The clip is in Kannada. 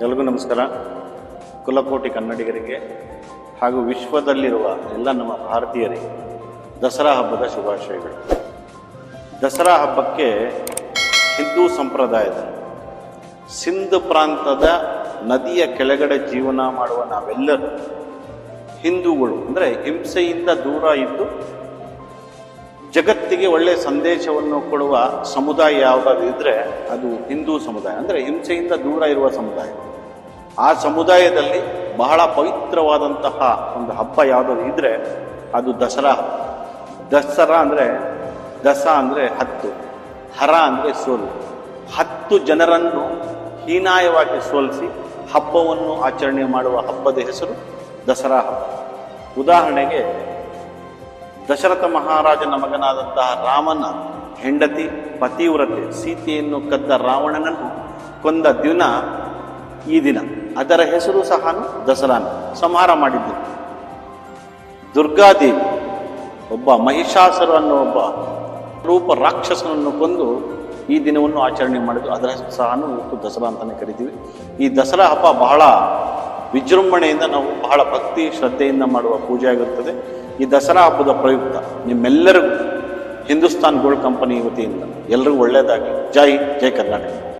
ನಮಸ್ಕಾರ. ಕುಲಕೋಟಿ ಕನ್ನಡಿಗರಿಗೆ ಹಾಗೂ ವಿಶ್ವದಲ್ಲಿರುವ ಎಲ್ಲ ನಮ್ಮ ಭಾರತೀಯರಿಗೆ ದಸರಾ ಹಬ್ಬದ ಶುಭಾಶಯಗಳು. ದಸರಾ ಹಬ್ಬಕ್ಕೆ ಹಿಂದೂ ಸಂಪ್ರದಾಯದ ಸಿಂಧ್ ಪ್ರಾಂತದ ನದಿಯ ಕೆಳಗಡೆ ಜೀವನ ಮಾಡುವ ನಾವೆಲ್ಲರೂ ಹಿಂದೂಗಳು, ಅಂದರೆ ಹಿಂಸೆಯಿಂದ ದೂರ ಇದ್ದು ಜಗತ್ತಿಗೆ ಒಳ್ಳೆಯ ಸಂದೇಶವನ್ನು ಕೊಡುವ ಸಮುದಾಯ ಯಾವುದಾದ್ರೂ ಇದ್ದರೆ ಅದು ಹಿಂದೂ ಸಮುದಾಯ. ಅಂದರೆ ಹಿಂಸೆಯಿಂದ ದೂರ ಇರುವ ಸಮುದಾಯ. ಆ ಸಮುದಾಯದಲ್ಲಿ ಬಹಳ ಪವಿತ್ರವಾದಂತಹ ಒಂದು ಹಬ್ಬ ಯಾವುದಾದ್ರು ಇದ್ದರೆ ಅದು ದಸರಾ ದಸರಾ ಅಂದರೆ ದಸ ಅಂದರೆ ಹತ್ತು, ಹರ ಅಂದರೆ ಸೋಲು. ಹತ್ತು ಜನರನ್ನು ಹೀನಾಯವಾಗಿ ಸೋಲಿಸಿ ಹಬ್ಬವನ್ನು ಆಚರಣೆ ಮಾಡುವ ಹಬ್ಬದ ಹೆಸರು ದಸರಾ ಹಬ್ಬ. ಉದಾಹರಣೆಗೆ ದಶರಥ ಮಹಾರಾಜನ ಮಗನಾದಂತಹ ರಾಮನ ಹೆಂಡತಿ ಪತಿವ್ರತೆ, ಸೀತೆಯನ್ನು ಕದ್ದ ರಾವಣನನ್ನು ಕೊಂದ ದಿನ ಈ ದಿನ. ಅದರ ಹೆಸರು ಸಹ ದಸರಾನ ಸಂಹಾರ ಮಾಡಿದ್ದು. ದುರ್ಗಾದೇವಿ, ಒಬ್ಬ ಮಹಿಷಾಸರು ಅನ್ನೋ ಒಬ್ಬ ರೂಪ ರಾಕ್ಷಸನನ್ನು ಕೊಂದು ಈ ದಿನವನ್ನು ಆಚರಣೆ ಮಾಡಿದ್ದು. ಅದರ ಸಹ ಇವತ್ತು ದಸರಾ ಅಂತಲೇ ಕರಿತೀವಿ. ಈ ದಸರಾ ಹಬ್ಬ ಬಹಳ ವಿಜೃಂಭಣೆಯಿಂದ ನಾವು ಬಹಳ ಭಕ್ತಿ, ಶ್ರದ್ಧೆಯಿಂದ ಮಾಡುವ ಪೂಜೆ ಆಗಿರುತ್ತದೆ ಈ ದಸರಾ ಹಬ್ಬದ ಪ್ರಯುಕ್ತ ನಿಮ್ಮೆಲ್ಲರಿಗೂ ಹಿಂದೂಸ್ತಾನ್ ಗೋಲ್ಡ್ ಕಂಪನಿ ವತಿಯಿಂದ ಎಲ್ಲರಿಗೂ ಒಳ್ಳೆಯದಾಗಿ ಜೈ ಜೈ ಕರ್ನಾಟಕ.